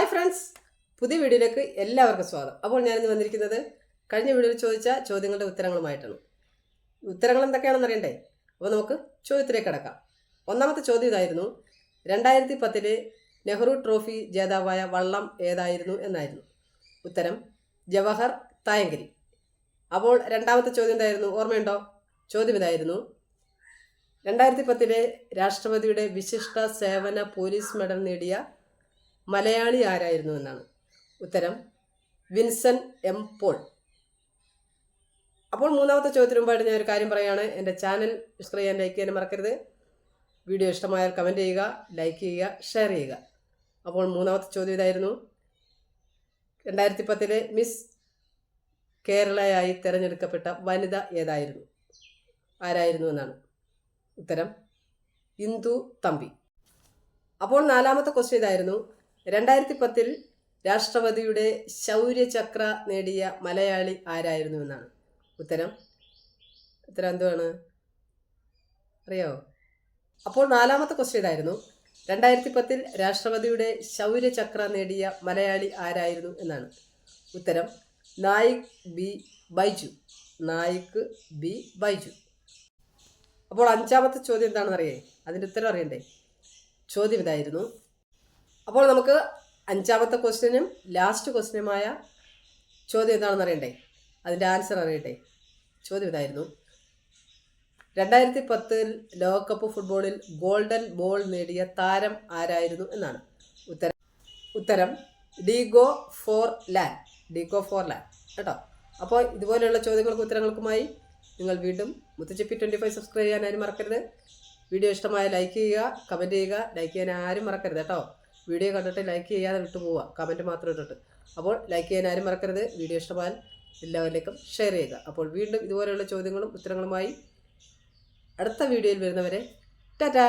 Hi friends പുതിയ വീഡിയോയിലേക്ക് എല്ലാവർക്കും സ്വാഗതം. അപ്പോൾ ഞാനിന്ന് വന്നിരിക്കുന്നത് കഴിഞ്ഞ വീഡിയോയിൽ ചോദിച്ച ചോദ്യങ്ങളുടെ ഉത്തരങ്ങളുമായിട്ടാണ്. ഉത്തരങ്ങൾ എന്തൊക്കെയാണെന്ന് അറിയണ്ടേ? അപ്പോൾ നമുക്ക് ചോദ്യത്തിലേക്ക് കിടക്കാം. ഒന്നാമത്തെ ചോദ്യം ഇതായിരുന്നു. രണ്ടായിരത്തി പത്തിലെ നെഹ്റു ട്രോഫി ജേതാവായ വള്ളം ഏതായിരുന്നു എന്നായിരുന്നു. ഉത്തരം ജവഹർ തായങ്കരി അപ്പോൾ രണ്ടാമത്തെ ചോദ്യം എന്തായിരുന്നു? ഓർമ്മയുണ്ടോ? ചോദ്യം ഇതായിരുന്നു. രണ്ടായിരത്തി പത്തിലെ രാഷ്ട്രപതിയുടെ വിശിഷ്ട സേവന പോലീസ് മെഡൽ നേടിയ മലയാളി ആരായിരുന്നു എന്നാണ്. ഉത്തരം വിൻസൻ എം പോൾ. അപ്പോൾ മൂന്നാമത്തെ ചോദ്യത്തിന് മുമ്പായിട്ട് ഞാൻ ഒരു കാര്യം പറയുകയാണ് എന്റെ ചാനൽ സബ്സ്ക്രൈബ് ചെയ്യാൻ ലൈക്ക് ചെയ്യാൻ മറക്കരുത്. വീഡിയോ ഇഷ്ടമായാൽ കമന്റ് ചെയ്യുക ലൈക്ക് ചെയ്യുക ഷെയർ ചെയ്യുക. അപ്പോൾ മൂന്നാമത്തെ ചോദ്യം ഇതായിരുന്നു. രണ്ടായിരത്തി പത്തിലെ മിസ് കേരളയായി തിരഞ്ഞെടുക്കപ്പെട്ട വനിത ഏതായിരുന്നു? ആരായിരുന്നു എന്നാണ്. ഉത്തരം ഇന്ദു തമ്പി. അപ്പോൾ നാലാമത്തെ ക്വസ്റ്റ്യൻ ഇതായിരുന്നു. രണ്ടായിരത്തി പത്തിൽ രാഷ്ട്രപതിയുടെ ശൗര്യചക്ര നേടിയ മലയാളി ആരായിരുന്നു എന്നാണ്? ഉത്തരം? ഉത്തരം എന്തുവാണ്? അറിയാവോ അപ്പോൾ നാലാമത്തെ ക്വസ്റ്റ്യൻ ആയിരുന്നു രണ്ടായിരത്തി പത്തിൽ രാഷ്ട്രപതിയുടെ ശൗര്യചക്ര നേടിയ മലയാളി ആരായിരുന്നു എന്നാണ്. ഉത്തരം നായിക് ബി ബൈജു. നായിക് ബി ബൈജു. അപ്പോൾ അഞ്ചാമത്തെ ചോദ്യം എന്താണെന്ന് അറിയേ അതിന്റെ ഉത്തരം അറിയണ്ടേ? ചോദ്യം ഇതായിരുന്നു. അപ്പോൾ നമുക്ക് അഞ്ചാമത്തെ ക്വസ്റ്റ്യനും ലാസ്റ്റ് ക്വസ്റ്റ്യനുമായ ചോദ്യം എന്താണെന്ന് അറിയണ്ടേ? അതിന്റെ ആൻസർ അറിയട്ടെ. ചോദ്യം ഇതായിരുന്നു. രണ്ടായിരത്തി പത്തിൽ ലോകകപ്പ് ഫുട്ബോളിൽ ഗോൾഡൻ ബോൾ നേടിയ താരം ആരായിരുന്നു എന്നാണ് ഉത്തരം. ഉത്തരം Diego four LAN. Diego Forlan. കേട്ടോ? അപ്പോൾ ഇതുപോലെയുള്ള ചോദ്യങ്ങൾക്കും ഉത്തരങ്ങൾക്കുമായി നിങ്ങൾ വീണ്ടും മുത്തച്ചിപ്പി ട്വന്റി ഫൈവ് സബ്സ്ക്രൈബ് ചെയ്യാൻ ആരും മറക്കരുത്. വീഡിയോ ഇഷ്ടമായ ലൈക്ക് ചെയ്യുക കമന്റ് ചെയ്യുക. ലൈക്ക് ചെയ്യാൻ ആരും മറക്കരുത് കേട്ടോ. വീഡിയോ കണ്ടിട്ട് ലൈക്ക് ചെയ്യാതെ വിട്ടു പോവുക. കമന്റ് മാത്രം ഇട്ടിട്ട്. അപ്പോൾ ലൈക്ക് ചെയ്യാൻ ആരും മറക്കരുത്. വീഡിയോ ഇഷ്ടമായാൽ എല്ലാവരിലേക്കും ഷെയർ ചെയ്യുക. അപ്പോൾ വീണ്ടും ഇതുപോലെയുള്ള ചോദ്യങ്ങളും ഉത്തരങ്ങളുമായി അടുത്ത വീഡിയോയിൽ വരുന്നവരെ ടാറ്റാ!